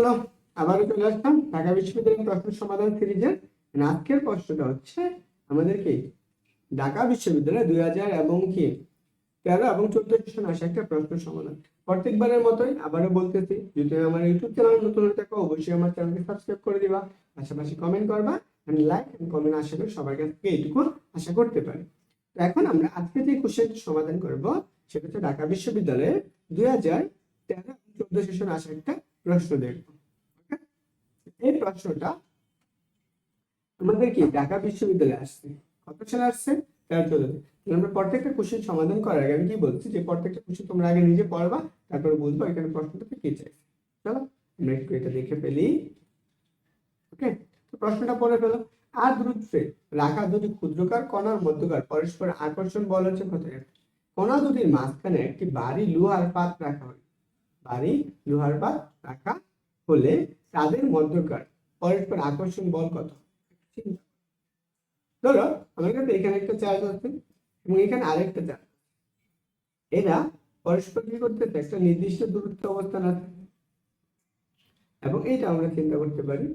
চলো আবারও চলে আসলাম। ঢাকা বিশ্ববিদ্যালয়ের প্রশ্ন সমাধান সিরিজের আজকের প্রশ্নটা হচ্ছে ঢাকা বিশ্ববিদ্যালয় দুই হাজার এবং কি তেরো এবং চোদ্দ সেশন একটা প্রশ্ন সমাধান। প্রত্যেকবারের মতোই আবারও বলতেছি, যদি আমার ইউটিউব চ্যানেল নতুন হয়ে থাকো, অবশ্যই আমার চ্যানেলকে সাবস্ক্রাইব করে দিবা। পাশাপাশি কমেন্ট করবা লাইক কমেন্ট আশা করি সবার কাছ থেকে এইটুকু আশা করতে পারি। তো এখন আমরা আজকে যে কোশ্চেনটি সমাধান করব, সেটা হচ্ছে ঢাকা বিশ্ববিদ্যালয়ের দুই হাজার তেরো চোদ্দ সেশন আসা একটা প্রশ্ন দেখব এই প্রশ্নটা আমাদের ঢাকা বিশ্ববিদ্যালয়ে আসছে কত সালে আসছে? তেরো আমরা প্রত্যেকটা কোশ্চেন সমাধান করার আগে আমি কি বলছি যে প্রত্যেকটা কোশ্চেন তোমরা আগে নিজে পড়বা, তারপরে বুঝব এখানে প্রশ্নটাতে কি চাইছে। চলো, আমরা একটু এটা দেখে ফেলি, ওকে? তো প্রশ্নটা পড়ে ফেলো। আর দূরত্বে রাখা দুটি ক্ষুদ্রকার কণার মধ্যকার পরস্পর আকর্ষণ বল হচ্ছে কত কণা দুটির মাঝখানে একটি বাড়ি লোহার পাত রাখা হয়। ভারী লোহার পাত রাখা হলে তাদের মধ্যকার পরস্পর আকর্ষণ বল কত? ধরো, আমার কাছে এখানে একটা চার্জ আছে এবং এখানে আরেকটা চার্জ। এরা পরস্পর কি করতেছে একটা নির্দিষ্ট দূরত্ব অবস্থান আছে। এবং এইটা আমরা চিন্তা করতে পারি।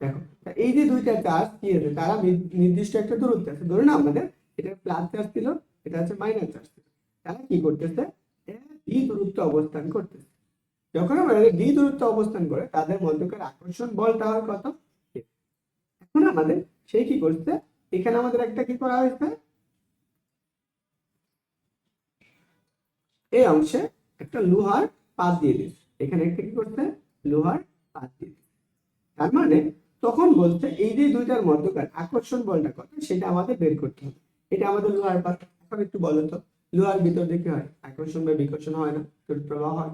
দেখো এই যে দুইটা চার্জ কি আছে? তারা নির্দিষ্ট একটা দূরত্ব আছে। ধরুন আমাদের, এটা প্লাস চার্জ ছিল, এটা হচ্ছে মাইনাস চার্জ ছিল। তারা কি করতেছে? ডি দূরত্ব অবস্থান করতেছে। যখন আমরা ডি দূরত্ব অবস্থান করে তাদের মধ্যকার আকর্ষণ বলটা হয় কত? এখন আমাদের সেই কি করছে? এখানে আমাদের একটা কি করা হয়েছে? এই অংশে একটা লোহার পাত দিয়ে দিচ্ছে এখানে একটা কি করছে? লোহার পাত দিয়ে দিচ্ছে তার মানে তখন বলছে এই যে দুইটার মধ্যকার আকর্ষণ বলটা কত? সেটা আমাদের বের করতে হবে। এটা আমাদের লোহার পাত। এখন একটু বলো তো। লোহার ভিতর দিকে হয়? আকর্ষণ বা বিকর্ষণ হয় না তড়িৎ প্রবাহ হয়।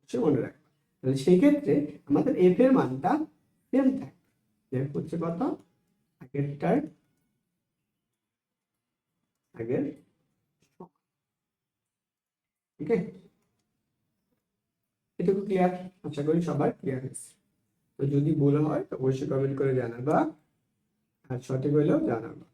অবশ্যই মনে রাখবে। তাহলে সেই ক্ষেত্রে আমাদের এফ এর মানটা সেম থাকবে। এফ হচ্ছে কত? আগেরটার আগের ঠিক আছে? এটুকু ক্লিয়ার আশা করি সবার ক্লিয়ার হয়েছে। তো যদি ভুল হয়, তো অবশ্যই কমেন্ট করে জানাবা। আর সঠিক হইলেও জানাবা।